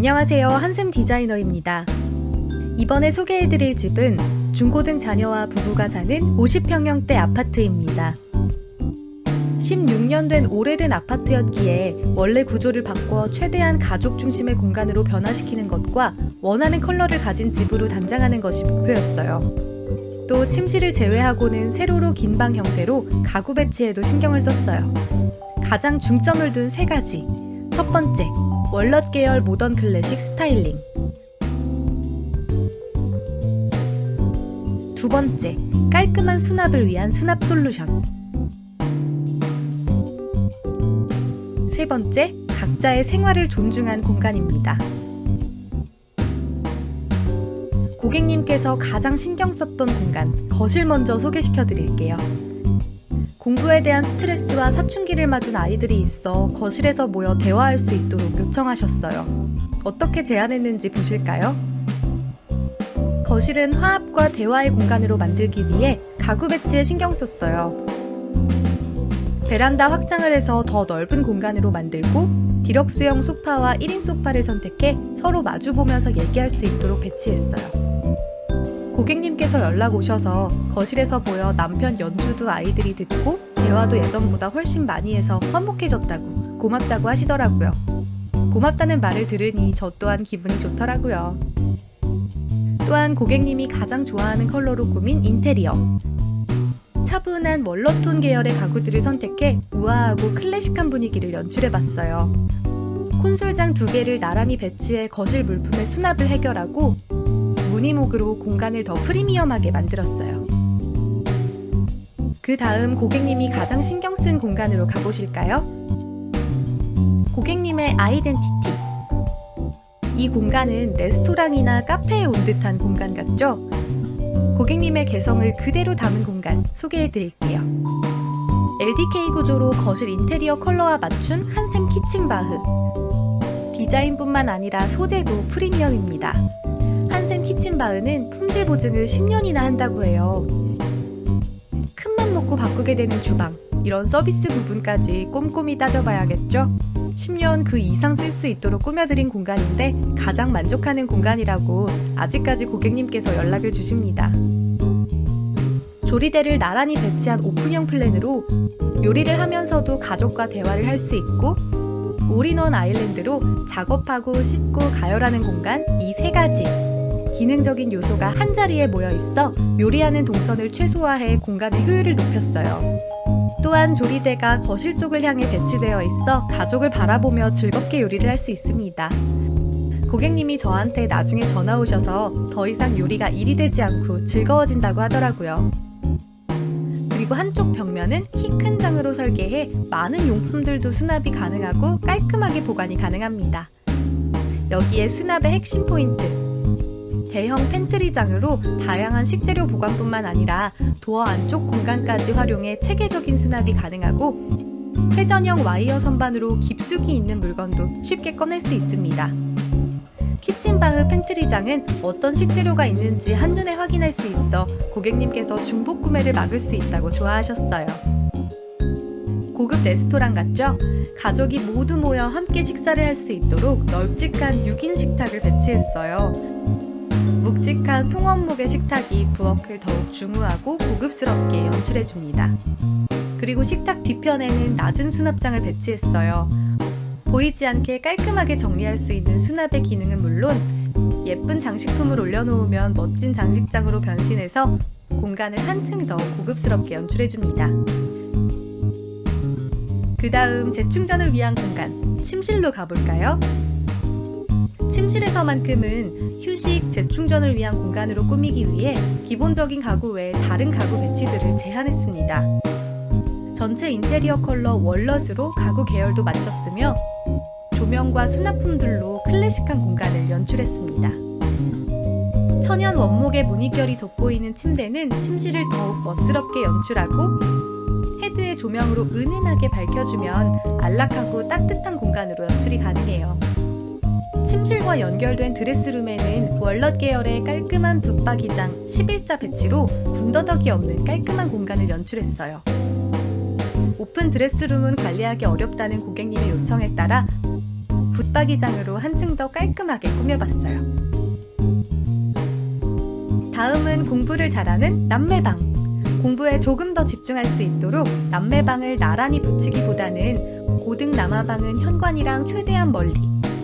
안녕하세요. 한샘 디자이너입니다. 이번에 소개해드릴 집은 중고등 자녀와 부부가 사는 50평형대 아파트입니다. 16년 된 오래된 아파트였기에 원래 구조를 바꿔 최대한 가족 중심의 공간으로 변화시키는 것과 원하는 컬러를 가진 집으로 단장하는 것이 목표였어요. 또 침실을 제외하고는 세로로 긴 방 형태로 가구 배치에도 신경을 썼어요. 가장 중점을 둔 세 가지. 첫 번째, 월넛 계열 모던 클래식 스타일링. 두 번째, 깔끔한 수납을 위한 수납 솔루션. 세 번째, 각자의 생활을 존중한 공간입니다. 고객님께서 가장 신경 썼던 공간, 거실 먼저 소개시켜 드릴게요. 공부에 대한 스트레스와 사춘기를 맞은 아이들이 있어 거실에서 모여 대화할 수 있도록 요청하셨어요. 어떻게 제안했는지 보실까요? 거실은 화합과 대화의 공간으로 만들기 위해 가구 배치에 신경 썼어요. 베란다 확장을 해서 더 넓은 공간으로 만들고 디럭스형 소파와 1인 소파를 선택해 서로 마주보면서 얘기할 수 있도록 배치했어요. 고객님께서 연락 오셔서 거실에서 보여 남편 연주도 아이들이 듣고 대화도 예전보다 훨씬 많이 해서 화목해졌다고 고맙다고 하시더라고요. 고맙다는 말을 들으니 저 또한 기분이 좋더라고요. 또한 고객님이 가장 좋아하는 컬러로 꾸민 인테리어. 차분한 월러톤 계열의 가구들을 선택해 우아하고 클래식한 분위기를 연출해봤어요. 콘솔장 두 개를 나란히 배치해 거실 물품의 수납을 해결하고 무늬목으로 공간을 더 프리미엄하게 만들었어요. 그 다음 고객님이 가장 신경 쓴 공간으로 가보실까요? 고객님의 아이덴티티. 이 공간은 레스토랑이나 카페에 온 듯한 공간 같죠? 고객님의 개성을 그대로 담은 공간 소개해 드릴게요. LDK 구조로 거실 인테리어 컬러와 맞춘 한샘 키친 바흐. 디자인뿐만 아니라 소재도 프리미엄입니다. 한샘 키친바흐는 품질 보증을 10년이나 한다고 해요. 큰맘 먹고 바꾸게 되는 주방, 이런 서비스 부분까지 꼼꼼히 따져봐야겠죠? 10년 그 이상 쓸 수 있도록 꾸며드린 공간인데 가장 만족하는 공간이라고 아직까지 고객님께서 연락을 주십니다. 조리대를 나란히 배치한 오픈형 플랜으로 요리를 하면서도 가족과 대화를 할 수 있고 올인원 아일랜드로 작업하고 씻고 가열하는 공간 이 세 가지 기능적인 요소가 한 자리에 모여 있어 요리하는 동선을 최소화해 공간의 효율을 높였어요. 또한 조리대가 거실 쪽을 향해 배치되어 있어 가족을 바라보며 즐겁게 요리를 할 수 있습니다. 고객님이 저한테 나중에 전화 오셔서 더 이상 요리가 일이 되지 않고 즐거워진다고 하더라고요. 그리고 한쪽 벽면은 키 큰 장으로 설계해 많은 용품들도 수납이 가능하고 깔끔하게 보관이 가능합니다. 여기에 수납의 핵심 포인트. 대형 팬트리장으로 다양한 식재료 보관뿐만 아니라 도어 안쪽 공간까지 활용해 체계적인 수납이 가능하고 회전형 와이어 선반으로 깊숙이 있는 물건도 쉽게 꺼낼 수 있습니다. 키친바흐 팬트리장은 어떤 식재료가 있는지 한눈에 확인할 수 있어 고객님께서 중복 구매를 막을 수 있다고 좋아하셨어요. 고급 레스토랑 같죠? 가족이 모두 모여 함께 식사를 할 수 있도록 널찍한 6인 식탁을 배치했어요. 묵직한 통원목의 식탁이 부엌을 더욱 중후하고 고급스럽게 연출해줍니다. 그리고 식탁 뒤편에는 낮은 수납장을 배치했어요. 보이지 않게 깔끔하게 정리할 수 있는 수납의 기능은 물론 예쁜 장식품을 올려놓으면 멋진 장식장으로 변신해서 공간을 한층 더 고급스럽게 연출해줍니다. 그 다음 재충전을 위한 공간, 침실로 가볼까요? 침실에서만큼은 휴식, 재충전을 위한 공간으로 꾸미기 위해 기본적인 가구 외에 다른 가구 배치들을 제한했습니다. 전체 인테리어 컬러 월넛으로 가구 계열도 맞췄으며 조명과 수납품들로 클래식한 공간을 연출했습니다. 천연 원목의 무늬결이 돋보이는 침대는 침실을 더욱 멋스럽게 연출하고 헤드의 조명으로 은은하게 밝혀주면 안락하고 따뜻한 공간으로 연출이 가능해요. 침실과 연결된 드레스룸에는 월넛 계열의 깔끔한 붙박이장 11자 배치로 군더더기 없는 깔끔한 공간을 연출했어요. 오픈 드레스룸은 관리하기 어렵다는 고객님의 요청에 따라 붙박이장으로 한층 더 깔끔하게 꾸며봤어요. 다음은 공부를 잘하는 남매방. 공부에 조금 더 집중할 수 있도록 남매방을 나란히 붙이기보다는 고등 남아방은 현관이랑 최대한 멀리,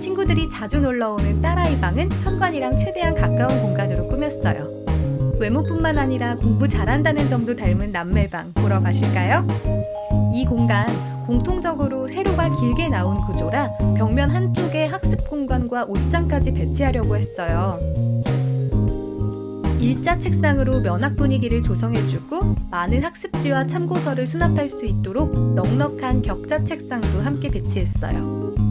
친구들이 자주 놀러오는 딸아이 방은 현관이랑 최대한 가까운 공간으로 꾸몄어요. 외모뿐만 아니라 공부 잘한다는 점도 닮은 남매방 보러 가실까요? 이 공간 공통적으로 세로가 길게 나온 구조라 벽면 한쪽에 학습 공간과 옷장까지 배치하려고 했어요. 일자 책상으로 면학 분위기를 조성해주고 많은 학습지와 참고서를 수납할 수 있도록 넉넉한 격자 책상도 함께 배치했어요.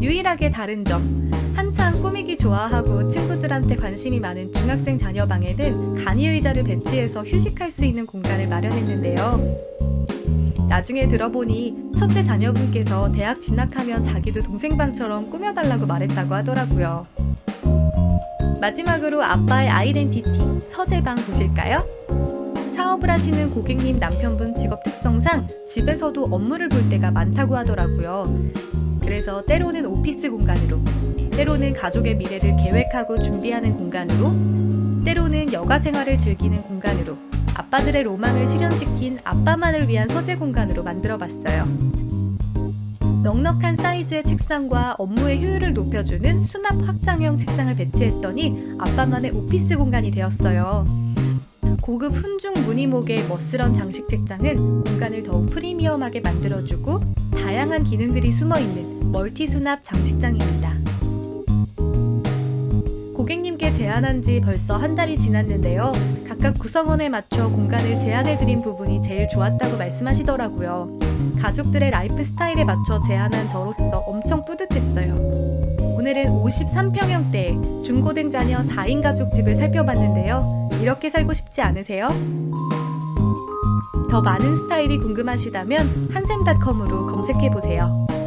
유일하게 다른 점, 한창 꾸미기 좋아하고 친구들한테 관심이 많은 중학생 자녀 방에는 간이 의자를 배치해서 휴식할 수 있는 공간을 마련했는데요. 나중에 들어보니 첫째 자녀분께서 대학 진학하면 자기도 동생 방처럼 꾸며달라고 말했다고 하더라고요. 마지막으로 아빠의 아이덴티티 서재방 보실까요? 사업을 하시는 고객님 남편분 직업 특성상 집에서도 업무를 볼 때가 많다고 하더라고요. 그래서 때로는 오피스 공간으로, 때로는 가족의 미래를 계획하고 준비하는 공간으로, 때로는 여가 생활을 즐기는 공간으로, 아빠들의 로망을 실현시킨 아빠만을 위한 서재 공간으로 만들어 봤어요. 넉넉한 사이즈의 책상과 업무의 효율을 높여주는 수납 확장형 책상을 배치했더니 아빠만의 오피스 공간이 되었어요. 고급 훈중 무늬목의 멋스런 장식 책장은 공간을 더욱 프리미엄하게 만들어주고 다양한 기능들이 숨어 있는 멀티 수납 장식장입니다. 고객님께 제안한 지 벌써 한 달이 지났는데요. 각각 구성원에 맞춰 공간을 제안해드린 부분이 제일 좋았다고 말씀하시더라고요. 가족들의 라이프 스타일에 맞춰 제안한 저로서 엄청 뿌듯했어요. 오늘은 53평형대 중고등 자녀 4인 가족 집을 살펴봤는데요. 이렇게 살고 싶지 않으세요? 더 많은 스타일이 궁금하시다면 한샘닷컴으로 검색해보세요.